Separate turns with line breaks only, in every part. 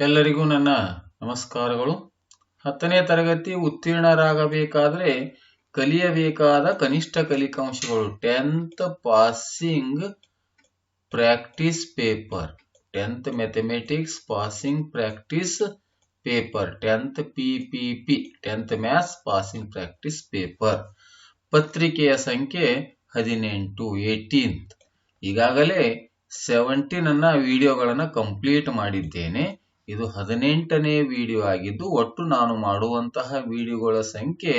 ಎಲ್ಲರಿಗೂ ನನ್ನ ನಮಸ್ಕಾರಗಳು. ಹತ್ತನೇ ತರಗತಿ ಉತ್ತೀರ್ಣರಾಗಬೇಕಾದ್ರೆ ಕಲಿಯಬೇಕಾದ ಕನಿಷ್ಠ ಕಲಿಕಾಂಶಗಳು tenth passing practice paper tenth mathematics passing practice paper tenth P P P tenth maths passing practice paper ಪತ್ರಿಕೆಯ ಸಂಖ್ಯೆ ಹದಿನೆಂಟು ಏಟೀನ್ತ್ ಈಗಾಗಲೇ ಸೆವೆಂಟೀನ್ ಅನ್ನ ವಿಡಿಯೋಗಳನ್ನು ಕಂಪ್ಲೀಟ್ ಮಾಡಿದ್ದೇನೆ. ಇದು ಹದಿನೆಂಟನೇ ವಿಡಿಯೋ ಆಗಿದ್ದು ಒಟ್ಟು ನಾನು ಮಾಡುವಂತಹ ವಿಡಿಯೋಗಳ ಸಂಖ್ಯೆ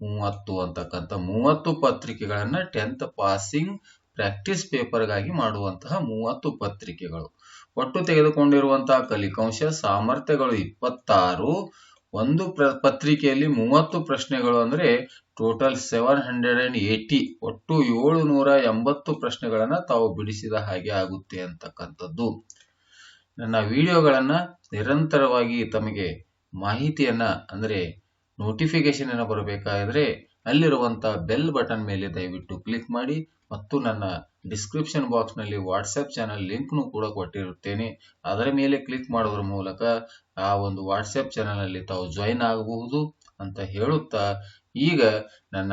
ಮೂವತ್ತು ಅಂತಕ್ಕಂಥ ಮೂವತ್ತು ಪತ್ರಿಕೆಗಳನ್ನ ಟೆಂತ್ ಪಾಸಿಂಗ್ ಪ್ರಾಕ್ಟೀಸ್ ಪೇಪರ್ಗಾಗಿ ಮಾಡುವಂತಹ ಮೂವತ್ತು ಪತ್ರಿಕೆಗಳು. ಒಟ್ಟು ತೆಗೆದುಕೊಂಡಿರುವಂತಹ ಕಲಿಕಾಂಶ ಸಾಮರ್ಥ್ಯಗಳು ಇಪ್ಪತ್ತಾರು. ಒಂದು ಪ್ರ, ಪತ್ರಿಕೆಯಲ್ಲಿ ಮೂವತ್ತು ಪ್ರಶ್ನೆಗಳು ಅಂದ್ರೆ total seven hundred and eighty ಒಟ್ಟು ಏಳು ನೂರ ಎಂಬತ್ತು ಪ್ರಶ್ನೆಗಳನ್ನು ತಾವು ಬಿಡಿಸಿದ ಹಾಗೆ ಆಗುತ್ತೆ ಅಂತಕ್ಕಂಥದ್ದು. ನನ್ನ ವಿಡಿಯೋಗಳನ್ನು ನಿರಂತರವಾಗಿ ತಮಗೆ ಮಾಹಿತಿಯನ್ನು, ಅಂದರೆ ನೋಟಿಫಿಕೇಶನ್ ಏನೋ ಬರಬೇಕಾದ್ರೆ ಅಲ್ಲಿರುವಂಥ ಬೆಲ್ ಬಟನ್ ಮೇಲೆ ದಯವಿಟ್ಟು ಕ್ಲಿಕ್ ಮಾಡಿ ಮತ್ತು ನನ್ನ ಡಿಸ್ಕ್ರಿಪ್ಷನ್ ಬಾಕ್ಸ್ನಲ್ಲಿ ವಾಟ್ಸಪ್ ಚಾನಲ್ ಲಿಂಕ್ನು ಕೂಡ ಕೊಟ್ಟಿರುತ್ತೇನೆ. ಅದರ ಮೇಲೆ ಕ್ಲಿಕ್ ಮಾಡೋದ್ರ ಮೂಲಕ ಆ ಒಂದು ವಾಟ್ಸಪ್ ಚಾನಲಲ್ಲಿ ತಾವು ಜಾಯಿನ್ ಆಗಬಹುದು ಅಂತ ಹೇಳುತ್ತಾ, ಈಗ ನನ್ನ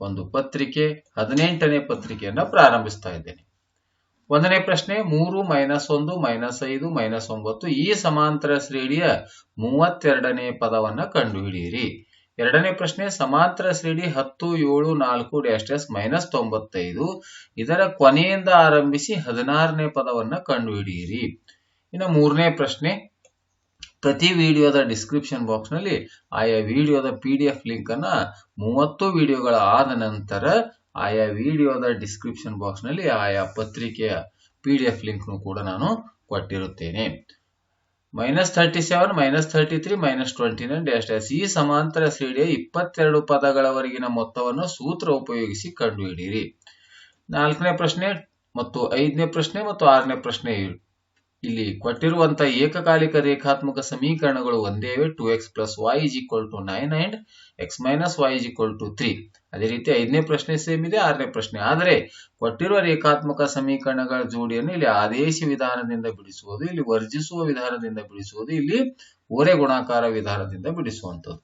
ಒಂದು ಪತ್ರಿಕೆ, ಹದಿನೆಂಟನೇ ಪತ್ರಿಕೆಯನ್ನು ಪ್ರಾರಂಭಿಸ್ತಾ ಇದ್ದೇನೆ. ಒಂದನೇ ಪ್ರಶ್ನೆ, ಮೂರು ಮೈನಸ್ ಒಂದು, ಮೈನಸ್ ಐದು, ಮೈನಸ್ ಒಂಬತ್ತು, ಈ ಸಮಾಂತರ ಶ್ರೇಣಿಯ ಮೂವತ್ತೆರಡನೇ ಪದವನ್ನ ಕಂಡುಹಿಡಿಯಿರಿ. ಎರಡನೇ ಪ್ರಶ್ನೆ, ಸಮಾಂತರ ಶ್ರೇಣಿ ಹತ್ತು, ಏಳು, ನಾಲ್ಕು ಡ್ಯಾಶ್ ಡ್ಯಾಶ್ ಮೈನಸ್ ತೊಂಬತ್ತೈದು, ಇದರ ಕೊನೆಯಿಂದ ಆರಂಭಿಸಿ ಹದಿನಾರನೇ ಪದವನ್ನ ಕಂಡುಹಿಡಿಯಿರಿ. ಇನ್ನು ಮೂರನೇ ಪ್ರಶ್ನೆ, ಪ್ರತಿ ವಿಡಿಯೋದ ಡಿಸ್ಕ್ರಿಪ್ಷನ್ ಬಾಕ್ಸ್ನಲ್ಲಿ ಆಯಾ ವಿಡಿಯೋದ ಪಿ ಡಿ ಎಫ್ ಲಿಂಕ್ ಅನ್ನ ಮೂವತ್ತು ವಿಡಿಯೋಗಳ ಆದ ನಂತರ ಆಯಾ ವಿಡಿಯೋದ ಡಿಸ್ಕ್ರಿಪ್ಷನ್ ಬಾಕ್ಸ್ನಲ್ಲಿ ಆಯಾ ಪತ್ರಿಕೆಯ ಪಿ ಡಿ ಎಫ್ ಲಿಂಕ್ನು ಕೂಡ ನಾನು ಕೊಟ್ಟಿರುತ್ತೇನೆ. Minus thirty seven minus thirty three minus twenty nine dash dash ಈ ಸಮಾಂತರ ಶ್ರೇಣಿಯ ಇಪ್ಪತ್ತೆರಡು ಪದಗಳವರೆಗಿನ ಮೊತ್ತವನ್ನು ಸೂತ್ರ ಉಪಯೋಗಿಸಿ ಕಂಡುಹಿಡಿಯಿರಿ. ನಾಲ್ಕನೇ ಪ್ರಶ್ನೆ ಮತ್ತು ಐದನೇ ಪ್ರಶ್ನೆ ಮತ್ತು ಆರನೇ ಪ್ರಶ್ನೆ ಇಲ್ಲಿ ಕೊಟ್ಟಿರುವಂತ ಏಕಕಾಲಿಕ ರೇಖಾತ್ಮಕ ಸಮೀಕರಣಗಳು ಒಂದೇ two X plus Y is equal to nine and X minus Y is equal to three ಅದೇ ರೀತಿ ಐದನೇ ಪ್ರಶ್ನೆ ಸೇಮ್ ಇದೆ, ಆರನೇ ಪ್ರಶ್ನೆ. ಆದರೆ ಕೊಟ್ಟಿರುವ ರೇಖಾತ್ಮಕ ಸಮೀಕರಣಗಳ ಜೋಡಿಯನ್ನು ಇಲ್ಲಿ ಆದೇಶ ವಿಧಾನದಿಂದ ಬಿಡಿಸುವುದು, ಇಲ್ಲಿ ವರ್ಜಿಸುವ ವಿಧಾನದಿಂದ ಬಿಡಿಸುವುದು, ಇಲ್ಲಿ ಓರೆ ಗುಣಾಕಾರ ವಿಧಾನದಿಂದ ಬಿಡಿಸುವಂತದ್ದು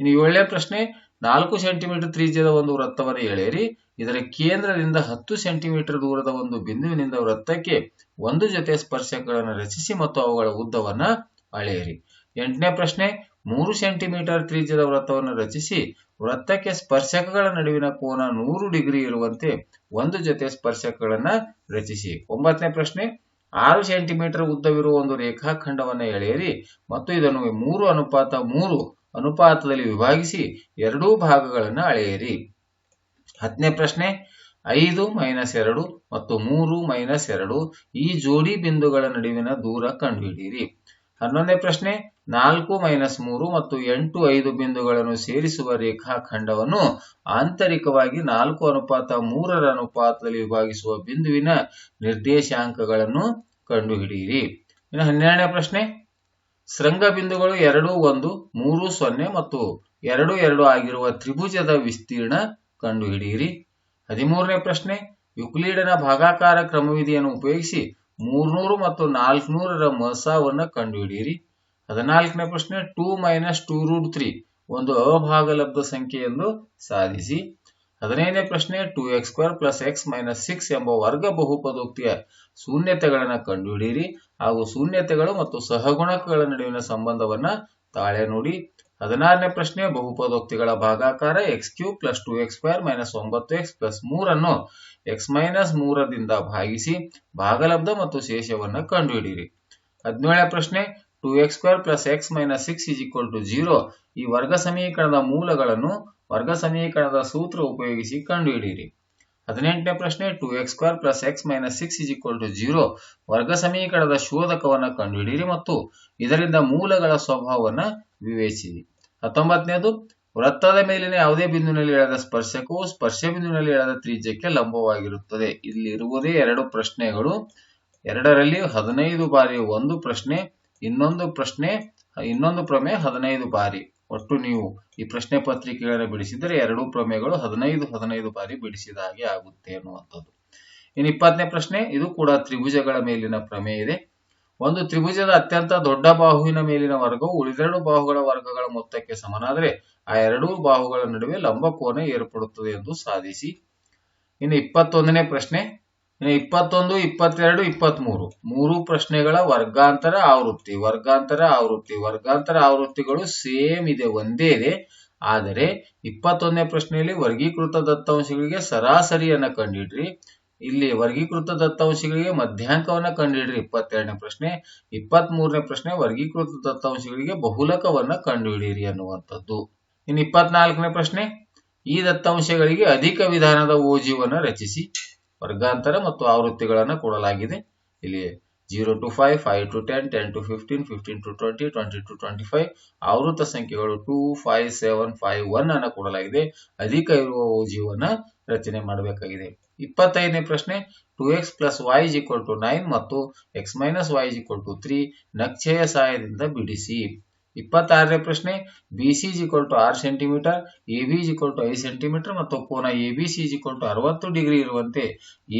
ಇನ್ನು ಏಳನೇ ಪ್ರಶ್ನೆ, ನಾಲ್ಕು ಸೆಂಟಿಮೀಟರ್ ತ್ರಿಜ್ಯದ ಒಂದು ವೃತ್ತವನ್ನು ಎಳೆಯಿರಿ. ಇದರ ಕೇಂದ್ರದಿಂದ ಹತ್ತು ಸೆಂಟಿಮೀಟರ್ ದೂರದ ಒಂದು ಬಿಂದುವಿನಿಂದ ವೃತ್ತಕ್ಕೆ ಒಂದು ಜೊತೆ ಸ್ಪರ್ಶಕಗಳನ್ನು ರಚಿಸಿ ಮತ್ತು ಅವುಗಳ ಉದ್ದವನ್ನು ಅಳೆಯಿರಿ. ಎಂಟನೇ ಪ್ರಶ್ನೆ, ಮೂರು ಸೆಂಟಿಮೀಟರ್ ತ್ರಿಜ್ಯದ ವೃತ್ತವನ್ನು ರಚಿಸಿ ವೃತ್ತಕ್ಕೆ ಸ್ಪರ್ಶಕಗಳ ನಡುವಿನ ಕೋನ ನೂರು ಡಿಗ್ರಿ ಇರುವಂತೆ ಒಂದು ಜೊತೆ ಸ್ಪರ್ಶಕಗಳನ್ನ ರಚಿಸಿ. ಒಂಬತ್ತನೇ ಪ್ರಶ್ನೆ, ಆರು ಸೆಂಟಿಮೀಟರ್ ಉದ್ದವಿರುವ ಒಂದು ರೇಖಾಖಂಡವನ್ನು ಎಳೆಯಿರಿ ಮತ್ತು ಇದನ್ನು ಮೂರು ಅನುಪಾತ, ಮೂರು ಅನುಪಾತದಲ್ಲಿ ವಿಭಾಗಿಸಿ ಎರಡೂ ಭಾಗಗಳನ್ನು ಅಳೆಯಿರಿ. ಹತ್ತನೇ ಪ್ರಶ್ನೆ, ಐದು ಮೈನಸ್ ಎರಡು ಮತ್ತು ಮೂರು ಮೈನಸ್ ಎರಡು ಈ ಜೋಡಿ ಬಿಂದುಗಳ ನಡುವಿನ ದೂರ ಕಂಡುಹಿಡಿಯಿರಿ. ಹನ್ನೊಂದನೇ ಪ್ರಶ್ನೆ, ನಾಲ್ಕು ಮೈನಸ್ ಮೂರು ಮತ್ತು ಎಂಟು ಐದು ಬಿಂದುಗಳನ್ನು ಸೇರಿಸುವ ರೇಖಾಖಂಡವನ್ನು ಆಂತರಿಕವಾಗಿ ನಾಲ್ಕು ಅನುಪಾತ ಮೂರರ ಅನುಪಾತದಲ್ಲಿ ವಿಭಾಗಿಸುವ ಬಿಂದುವಿನ ನಿರ್ದೇಶಾಂಕಗಳನ್ನು ಕಂಡುಹಿಡಿಯಿರಿ. ಇನ್ನು ಹನ್ನೆರಡನೇ ಪ್ರಶ್ನೆ, ಶೃಂಗ ಬಿಂದುಗಳು ಎರಡು ಒಂದು ಮೂರು ಸೊನ್ನೆ ಮತ್ತು ಎರಡು ಎರಡು ಆಗಿರುವ ತ್ರಿಭುಜದ ವಿಸ್ತೀರ್ಣ ಕಂಡುಹಿಡಿಯಿರಿ. ಹದಿಮೂರನೇ ಪ್ರಶ್ನೆ, ಯುಕ್ಲೀಡನ ಭಾಗಾಕಾರ ಕ್ರಮವಿಧಿಯನ್ನು ಉಪಯೋಗಿಸಿ ಮೂರ್ನೂರು ಮತ್ತು ನಾಲ್ಕುನೂರರ ಮಸಾವನ್ನು ಕಂಡುಹಿಡಿಯಿರಿ. ಹದಿನಾಲ್ಕನೇ ಪ್ರಶ್ನೆ, two minus two root three, ಒಂದು ಅಭಾಗಲಬ್ಧ ಸಂಖ್ಯೆಯನ್ನು ಸಾಧಿಸಿ. ಹದಿನೈದನೇ ಪ್ರಶ್ನೆ, two X square plus X minus six ಎಂಬ ವರ್ಗ ಬಹುಪದೋಕ್ತಿಯ ಶೂನ್ಯತೆಗಳನ್ನು ಕಂಡುಹಿಡಿಯಿರಿ ಹಾಗೂ ಶೂನ್ಯತೆಗಳು ಮತ್ತು ಸಹಗುಣಕಗಳ ನಡುವಿನ ಸಂಬಂಧವನ್ನ ತಾಳೆ ನೋಡಿ. ಹದಿನಾರನೇ ಪ್ರಶ್ನೆ, ಬಹುಪದೋಕ್ತಿಗಳ ಭಾಗಾಕಾರ X cube plus two X square minus ಒಂಬತ್ತು ಎಕ್ಸ್ ಪ್ಲಸ್ ಮೂರನ್ನು ಎಕ್ಸ್ ಮೈನಸ್ ಮೂರರಿಂದ ಭಾಗಿಸಿ ಭಾಗಲಬ್ಧ ಮತ್ತು ಶೇಷವನ್ನು ಕಂಡುಹಿಡಿಯಿರಿ. ಹದಿನೇಳನೇ ಪ್ರಶ್ನೆ two X square plus X minus six is equal to zero ಈ ವರ್ಗ ಸಮೀಕರಣದ ಮೂಲಗಳನ್ನು ವರ್ಗ ಸಮೀಕರಣದ ಸೂತ್ರ ಉಪಯೋಗಿಸಿ ಕಂಡುಹಿಡಿಯಿರಿ. ಹದಿನೆಂಟನೇ ಪ್ರಶ್ನೆ two X square plus X minus six is equal to zero ವರ್ಗ ಸಮೀಕರಣದ ಶೋಧಕವನ್ನು ಕಂಡುಹಿಡಿಯಿರಿ ಮತ್ತು ಇದರಿಂದ ಮೂಲಗಳ ಸ್ವಭಾವವನ್ನು ವಿವೇಚಿಸಿ. ಹತ್ತೊಂಬತ್ತನೇದು, ವೃತ್ತದ ಮೇಲಿನ ಯಾವುದೇ ಬಿಂದುವಿನಲ್ಲಿ ಎಳೆದ ಸ್ಪರ್ಶಕವು ಸ್ಪರ್ಶ ಬಿಂದುವಿನಲ್ಲಿ ಎಳೆದ ತ್ರಿಜ್ಯಕ್ಕೆ ಲಂಬವಾಗಿರುತ್ತದೆ. ಇಲ್ಲಿ ಇರುವುದೇ ಎರಡು ಪ್ರಶ್ನೆಗಳು. ಎರಡರಲ್ಲಿ ಹದಿನೈದು ಬಾರಿ ಒಂದು ಪ್ರಶ್ನೆ, ಇನ್ನೊಂದು ಪ್ರಶ್ನೆ, ಇನ್ನೊಂದು ಪ್ರಮೇಯ ಹದಿನೈದು ಬಾರಿ. ಒಟ್ಟು ನೀವು ಈ ಪ್ರಶ್ನೆ ಪತ್ರಿಕೆಗಳನ್ನು ಬಿಡಿಸಿದರೆ ಎರಡು ಪ್ರಮೇಯಗಳು ಹದಿನೈದು ಹದಿನೈದು ಬಾರಿ ಬಿಡಿಸಿದ ಹಾಗೆ ಆಗುತ್ತೆ ಅನ್ನುವಂಥದ್ದು. ಇನ್ನು ಇಪ್ಪತ್ತನೇ ಪ್ರಶ್ನೆ, ಇದು ಕೂಡ ತ್ರಿಭುಜಗಳ ಮೇಲಿನ ಪ್ರಮೇಯ ಇದೆ. ಒಂದು ತ್ರಿಭುಜದ ಅತ್ಯಂತ ದೊಡ್ಡ ಬಾಹುವಿನ ಮೇಲಿನ ವರ್ಗವು ಉಳಿದೆರಡು ಬಾಹುಗಳ ವರ್ಗಗಳ ಮೊತ್ತಕ್ಕೆ ಸಮನಾದರೆ ಆ ಎರಡೂ ಬಾಹುಗಳ ನಡುವೆ ಲಂಬ ಕೋನ ಏರ್ಪಡುತ್ತದೆ ಎಂದು ಸಾಧಿಸಿ. ಇನ್ನು ಇಪ್ಪತ್ತೊಂದನೇ ಪ್ರಶ್ನೆ. ಇನ್ನು ಇಪ್ಪತ್ತೊಂದು, ಇಪ್ಪತ್ತೆರಡು ಇಪ್ಪತ್ಮೂರು ಮೂರು ಪ್ರಶ್ನೆಗಳ ವರ್ಗಾಂತರ ಆವೃತ್ತಿ ವರ್ಗಾಂತರ ಆವೃತ್ತಿ, ವರ್ಗಾಂತರ ಆವೃತ್ತಿಗಳು ಸೇಮ್ ಇದೆ, ಒಂದೇ ಇದೆ. ಆದರೆ ಇಪ್ಪತ್ತೊಂದನೇ ಪ್ರಶ್ನೆಯಲ್ಲಿ ವರ್ಗೀಕೃತ ದತ್ತಾಂಶಗಳಿಗೆ ಸರಾಸರಿಯನ್ನ ಕಂಡಿಡ್ರಿ. ಇಲ್ಲಿ ವರ್ಗೀಕೃತ ದತ್ತಾಂಶಗಳಿಗೆ ಮಧ್ಯಾಂಕವನ್ನ ಕಂಡುಹಿಡ್ರಿ. ಇಪ್ಪತ್ತೆರಡನೇ ಪ್ರಶ್ನೆ ಇಪ್ಪತ್ತ್ ಮೂರನೇ ಪ್ರಶ್ನೆ, ವರ್ಗೀಕೃತ ದತ್ತಾಂಶಗಳಿಗೆ ಬಹುಲಕವನ್ನ ಕಂಡುಹಿಡಿಯಿರಿ ಅನ್ನುವಂಥದ್ದು. ಇನ್ನು ಇಪ್ಪತ್ನಾಲ್ಕನೇ ಪ್ರಶ್ನೆ, ಈ ದತ್ತಾಂಶಗಳಿಗೆ ಅಧಿಕ ವಿಧಾನದ ಓಜೀವನ್ನ ರಚಿಸಿ ವರ್ಗಾಂತರ ಮತ್ತು ಆವೃತ್ತಿಗಳನ್ನ ಕೊಡಲಾಗಿದೆ. ಇಲ್ಲಿ zero to five five to ten ten to fifteen fifteen to twenty twenty to twenty five, ಆವೃತ್ತ ಸಂಖ್ಯೆಗಳು two, five, seven, five, one ಅನ್ನು ಕೊಡಲಾಗಿದೆ. ಅಧಿಕ ಇರುವ ಓಜೀವನ್ನ ರಚನೆ ಮಾಡಬೇಕಾಗಿದೆ. ಇಪ್ಪತ್ತೈದನೇ ಪ್ರಶ್ನೆ two X plus Y is equal to nine ಮತ್ತು X minus Y is equal to three ನಕ್ಷೆಯ ಸಹಾಯದಿಂದ ಬಿಡಿಸಿ. ಇಪ್ಪತ್ತಾರನೇ ಪ್ರಶ್ನೆ B C is equal to ಆರು centimetre A B is equal to ಐದು ಸೆಂಟಿಮೀಟರ್ ಮತ್ತು ಕೋನ A B C is equal to ಅರವತ್ತು ಡಿಗ್ರಿ ಇರುವಂತೆ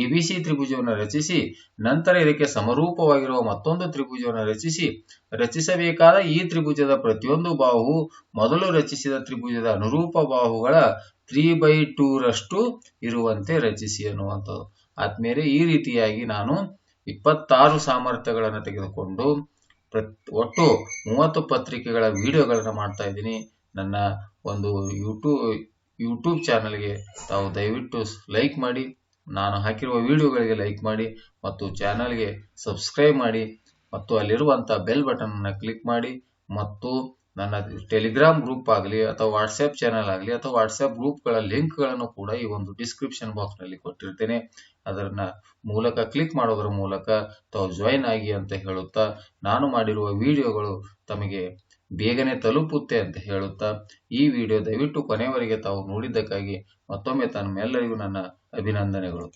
ಎ ಬಿ ಸಿ ತ್ರಿಭುಜವನ್ನು ರಚಿಸಿ, ನಂತರ ಇದಕ್ಕೆ ಸಮರೂಪವಾಗಿರುವ ಮತ್ತೊಂದು ತ್ರಿಭುಜವನ್ನು ರಚಿಸಿ. ರಚಿಸಬೇಕಾದ ಈ ತ್ರಿಭುಜದ ಪ್ರತಿಯೊಂದು ಬಾಹು ಮೊದಲು ರಚಿಸಿದ ತ್ರಿಭುಜದ ಅನುರೂಪ ಬಾಹುಗಳ ತ್ರೀ ಬೈ ಟೂ ರಷ್ಟು ಇರುವಂತೆ ರಚಿಸಿ ಅನ್ನುವಂಥದ್ದು. ಆದ್ಮೇಲೆ ಈ ರೀತಿಯಾಗಿ ನಾನು ಇಪ್ಪತ್ತಾರು ಸಾಮರ್ಥ್ಯಗಳನ್ನು ತೆಗೆದುಕೊಂಡು ಒಟ್ಟು ಮೂವತ್ತು ಪತ್ರಿಕೆಗಳ ವಿಡಿಯೋಗಳನ್ನು ಮಾಡ್ತಾ ಇದ್ದೀನಿ. ನನ್ನ ಒಂದು ಯೂಟ್ಯೂಬ್ ಯೂಟ್ಯೂಬ್ ಚಾನಲ್ಗೆ ತಾವು ದಯವಿಟ್ಟು ಲೈಕ್ ಮಾಡಿ, ನಾನು ಹಾಕಿರುವ ವಿಡಿಯೋಗಳಿಗೆ ಲೈಕ್ ಮಾಡಿ ಮತ್ತು ಚಾನಲ್ಗೆ ಸಬ್ಸ್ಕ್ರೈಬ್ ಮಾಡಿ ಮತ್ತು ಅಲ್ಲಿರುವಂಥ ಬೆಲ್ ಬಟನ್ ಅನ್ನು ಕ್ಲಿಕ್ ಮಾಡಿ ಮತ್ತು ನನ್ನ ಟೆಲಿಗ್ರಾಮ್ ಗ್ರೂಪ್ ಆಗಲಿ ಅಥವಾ ವಾಟ್ಸ್ಆ್ಯಪ್ ಚಾನಲ್ ಆಗಲಿ ಅಥವಾ ವಾಟ್ಸ್ಆ್ಯಪ್ ಗ್ರೂಪ್ಗಳ ಲಿಂಕ್ಗಳನ್ನು ಕೂಡ ಈ ಒಂದು ಡಿಸ್ಕ್ರಿಪ್ಷನ್ ಬಾಕ್ಸ್ನಲ್ಲಿ ಕೊಟ್ಟಿರ್ತೇನೆ. ಅದನ್ನ ಮೂಲಕ ಕ್ಲಿಕ್ ಮಾಡೋದರ ಮೂಲಕ ತಾವು ಜಾಯಿನ್ ಆಗಿ ಅಂತ ಹೇಳುತ್ತಾ, ನಾನು ಮಾಡಿರುವ ವಿಡಿಯೋಗಳು ತಮಗೆ ಬೇಗನೆ ತಲುಪುತ್ತೆ ಅಂತ ಹೇಳುತ್ತಾ, ಈ ವಿಡಿಯೋ ದಯವಿಟ್ಟು ಕೊನೆಯವರೆಗೆ ತಾವು ನೋಡಿದ್ದಕ್ಕಾಗಿ ಮತ್ತೊಮ್ಮೆ ತಮ್ಮೆಲ್ಲರಿಗೂ ನನ್ನ ಅಭಿನಂದನೆಗಳು.